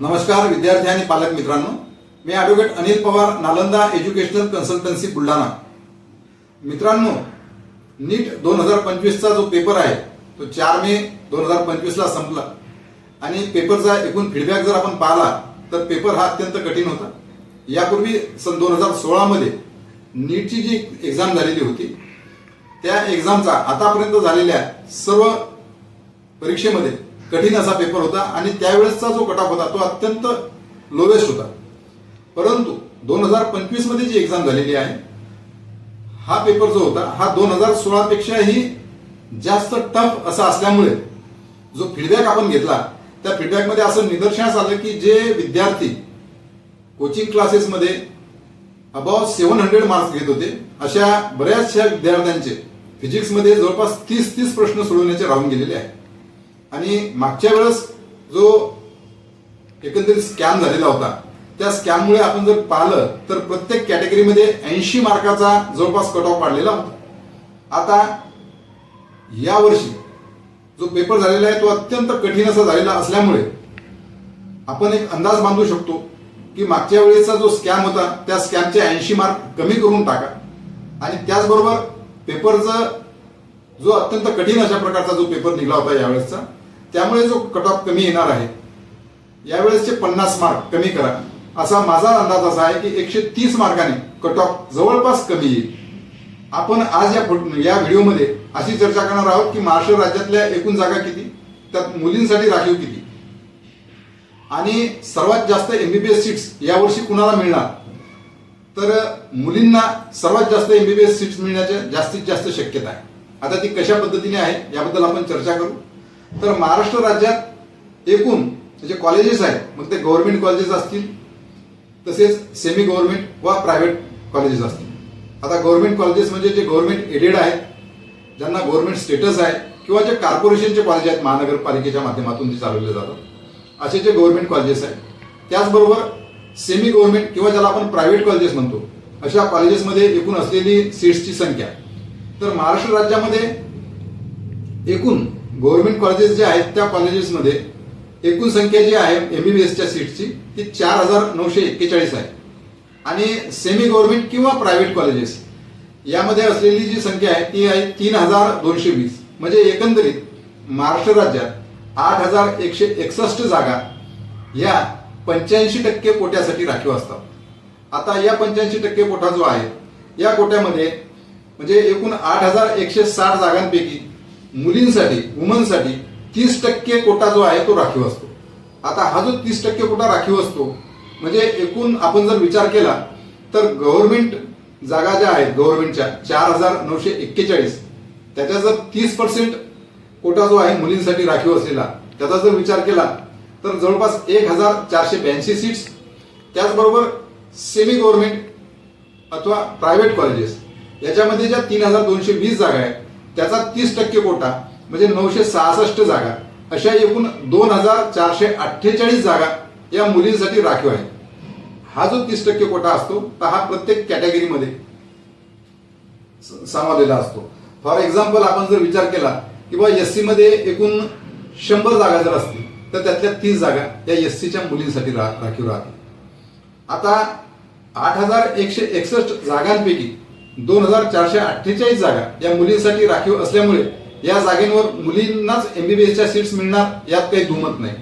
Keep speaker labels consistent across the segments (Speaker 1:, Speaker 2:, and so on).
Speaker 1: नमस्कार विद्यार्थी आणि पालक मित्रांनो. मी advocate Anil Pawar Nalanda educational consultancy Buldhana. मित्रांनो नीट दोन हजार पंचवीसचा जो पेपर आहे तो चार मे दोन हजार पंचवीसला संपला. आणि पेपरचा एकूण फीडबॅक जर आपण पाहिला तर पेपर हा अत्यंत कठीण होता. यापूर्वी सन दोन हजार सोळामध्ये नीटची जी एक्झाम झालेली होती त्या एक्झामचा आतापर्यंत झालेल्या सर्व परीक्षेमध्ये कठीण असा पेपर होता आणि त्यावेळेसचा जो कटाप होता तो अत्यंत लोवेस्ट होता. परंतु दोन हजार पंचवीसमध्ये जी एक्झाम झालेली आहे हा पेपर जो होता हा दोन हजार सोळा पेक्षाही जास्त टफ असा असल्यामुळे जो फीडबॅक आपण घेतला त्या फीडबॅकमध्ये असं निदर्शनास आलं की जे विद्यार्थी कोचिंग क्लासेसमध्ये अबाव सेव्हन हंड्रेड मार्क्स घेत होते अशा बऱ्याचशा विद्यार्थ्यांचे फिजिक्समध्ये जवळपास तीस तीस प्रश्न सोडवण्याचे राहून गेलेले आहे आणि मागच्या वेळेस जो एकंदरीत स्कॅम झालेला होता त्या स्कॅममुळे आपण जर पाहिलं तर प्रत्येक कॅटेगरीमध्ये ऐंशी मार्काचा जवळपास कट ऑफ पाडलेला होता. आता यावर्षी जो पेपर झालेला आहे तो अत्यंत कठीण असा झालेला असल्यामुळे आपण एक अंदाज बांधू शकतो की मागच्या वेळेचा जो स्कॅम होता त्या स्कॅमचे ऐंशी मार्क कमी करून टाका. आणि त्याचबरोबर पेपरचा जो अत्यंत कठीण अशा प्रकारचा जो पेपर निघाला होता यावेळेसचा त्यामुळे जो कट ऑफ कमी येणार आहे यावेळेसचे पन्नास मार्क कमी करा. असा माझा अंदाज असा आहे की एकशे तीस मार्काने कट ऑफ जवळपास कमी येईल. आपण आज या या व्हिडिओमध्ये अशी चर्चा करणार आहोत की महाराष्ट्र राज्यातल्या एकूण जागा किती त्यात मुलींसाठी राखीव किती. आणि सर्वात जास्त एमबीबीएस सीट्स यावर्षी कुणाला मिळणार? तर मुलींना सर्वात जास्त एमबीबीएस सीट्स मिळण्याच्या जास्तीत जास्त शक्यता आहे. आता ती कशा पद्धतीने आहे याबद्दल आपण चर्चा करू. तर महाराष्ट्र राज्यात एकूण जे कॉलेजेस आहेत मग ते गव्हर्नमेंट कॉलेजेस असतील तसेच सेमी गव्हर्नमेंट वा प्रायव्हेट कॉलेजेस असतील. आता गव्हर्नमेंट कॉलेजेस म्हणजे जे गव्हर्नमेंट एडेड आहेत ज्यांना गव्हर्नमेंट स्टेटस आहे किंवा जे कॉर्पोरेशनचे कॉलेज आहेत महानगरपालिकेच्या माध्यमातून जे चालवले जातात असे जे गव्हर्नमेंट कॉलेजेस आहेत त्याचबरोबर सेमी गव्हर्नमेंट किंवा ज्याला आपण प्रायव्हेट कॉलेजेस म्हणतो अशा कॉलेजेसमध्ये एकूण असलेली सीट्सची संख्या. तर महाराष्ट्र राज्यामध्ये एकूण गव्हर्नमेंट कॉलेजेस जे आहेत त्या कॉलेजेसमध्ये एकूण संख्या जी आहे एमबीबीएसच्या सीटची ती चार हजार नऊशे एक्केचाळीस आहे. आणि सेमी गव्हर्नमेंट किंवा प्रायव्हेट कॉलेजेस यामध्ये असलेली जी संख्या आहे ती आहे तीन हजार दोनशे वीस. म्हणजे एकंदरीत महाराष्ट्र राज्यात आठ हजार एकशे एकसष्ट जागा या पंच्याऐंशी टक्के कोट्यासाठी राखीव असतात. आता या पंच्याऐंशी टक्के कोटा जो आहे या कोट्यामध्ये म्हणजे एकूण आठ हजार एकशे साठ जागांपैकी मुलींसाठी वुमनसाठी तीस टक्के कोटा जो आहे तो राखीव असतो. आता हा जो तीस टक्के कोटा राखीव असतो म्हणजे एकूण आपण जर विचार केला तर गव्हर्नमेंट जागा ज्या आहेत गव्हर्नमेंटच्या चार हजार नऊशे एक्केचाळीस त्याच्या जर तीस पर्सेंट कोटा जो आहे मुलींसाठी राखीव असलेला त्याचा जर विचार केला तर जवळपास एक हजार चारशे ब्याऐंशी सीट्स त्याचबरोबर सेमी गव्हर्नमेंट अथवा प्रायव्हेट कॉलेजेस याच्यामध्ये ज्या तीन हजार दोनशे वीस जागा आहेत त्याचा तीस टक्के कोटा म्हणजे नऊशे सहासष्ट जागा अशा एकूण दोन हजार चारशे अठ्ठेचाळीस जागा या मुलींसाठी राखीव आहे हा जो तीस टक्के कोटा असतो तर हा प्रत्येक कॅटेगरीमध्ये स- सामावलेला असतो. फॉर एक्झाम्पल आपण जर विचार केला की बाबा एस सी मध्ये एकूण शंभर जागा जर असतील तर त्यातल्या तीस जागा या एस सीच्या मुलींसाठी रा- राखीव राहतील. आता आठ हजार एकशे एकसष्ट जागांपैकी दोन हजार चारशे अठ्ठेचाळीस जागा या मुलींसाठी राखीव असल्यामुळे या जागेंवर मुलींनाच एमबीबीएसच्या सीट्स मिळणार यात काही दुमत नाही.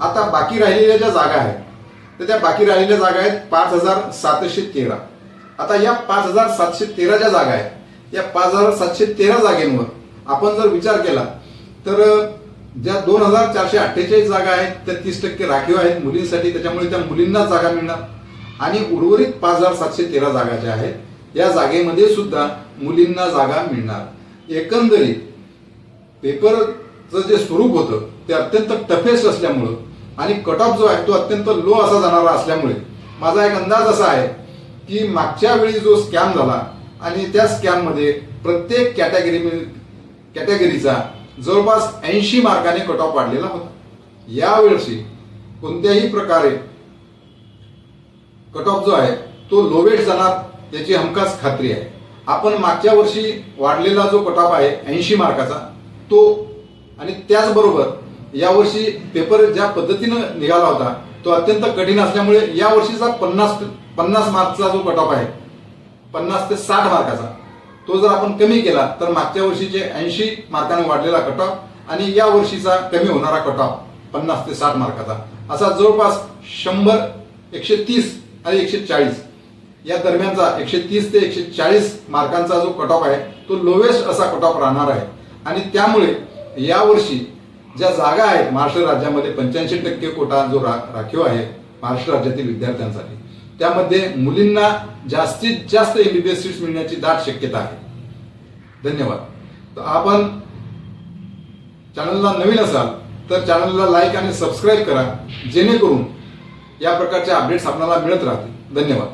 Speaker 1: आता बाकी राहिलेल्या ज्या जागा आहेत तर त्या बाकी राहिलेल्या जागा आहेत पाच हजार सातशे तेरा. आता या पाच हजार सातशे तेरा ज्या जागा आहेत या पाच हजार सातशे तेरा जागेंवर आपण जर विचार केला तर ज्या दोन हजार चारशे अठ्ठेचाळीस जागा आहेत त्या तीस टक्के राखीव आहेत मुलींसाठी त्याच्यामुळे त्या मुलींनाच जागा मिळणार. आणि उर्वरित पाच हजार सातशे तेरा जागा ज्या आहेत या जागेमध्ये सुद्धा मुलींना जागा मिळणार. एकंदरीत पेपरचं जे स्वरूप होतं ते अत्यंत टफेस्ट असल्यामुळं आणि कट ऑफ जो आहे तो अत्यंत लो असा जाणारा असल्यामुळे माझा एक अंदाज असा आहे की मागच्या वेळी जो स्कॅम झाला आणि त्या स्कॅममध्ये प्रत्येक कॅटेगरी कॅटेगरीचा जवळपास ऐंशी मार्काने कट ऑफ वाढलेला होता. यावेळी कोणत्याही प्रकारे कट ऑफ जो आहे तो लोवेट जाणार याची हमखास खात्री आहे. आपण मागच्या वर्षी वाढलेला जो कटाप आहे ऐंशी मार्काचा तो आणि त्याचबरोबर यावर्षी पेपर ज्या पद्धतीनं निघाला होता तो अत्यंत कठीण असल्यामुळे या वर्षीचा पन्नास पन्नास मार्कचा जो कट ऑफ आहे पन्नास ते साठ मार्काचा तो जर आपण कमी केला तर मागच्या वर्षीचे ऐंशी मार्काने वाढलेला कट ऑफ आणि या वर्षीचा कमी होणारा कट ऑफ पन्नास ते साठ मार्काचा. असा जवळपास शंभर एकशे तीस आणि एकशे चाळीस या दरम्यानचा एकशे तीस ते एकशे चाळीस मार्कांचा जो कट ऑफ आहे तो लोवेस्ट असा कट ऑफ राहणार आहे. आणि त्यामुळे यावर्षी ज्या जागा आहेत महाराष्ट्र राज्यामध्ये पंच्याऐंशी टक्के कोटा जो रा राखीव आहे महाराष्ट्र राज्यातील विद्यार्थ्यांसाठी त्यामध्ये मुलींना जास्तीत जास्त एमबीबीएस सीट्स मिळण्याची दाट शक्यता आहे. धन्यवाद. तर आपण चॅनलला नवीन असाल तर चॅनलला लाईक आणि सबस्क्राईब करा जेणेकरून या प्रकारचे अपडेट्स आपल्याला मिळत राहतील. धन्यवाद.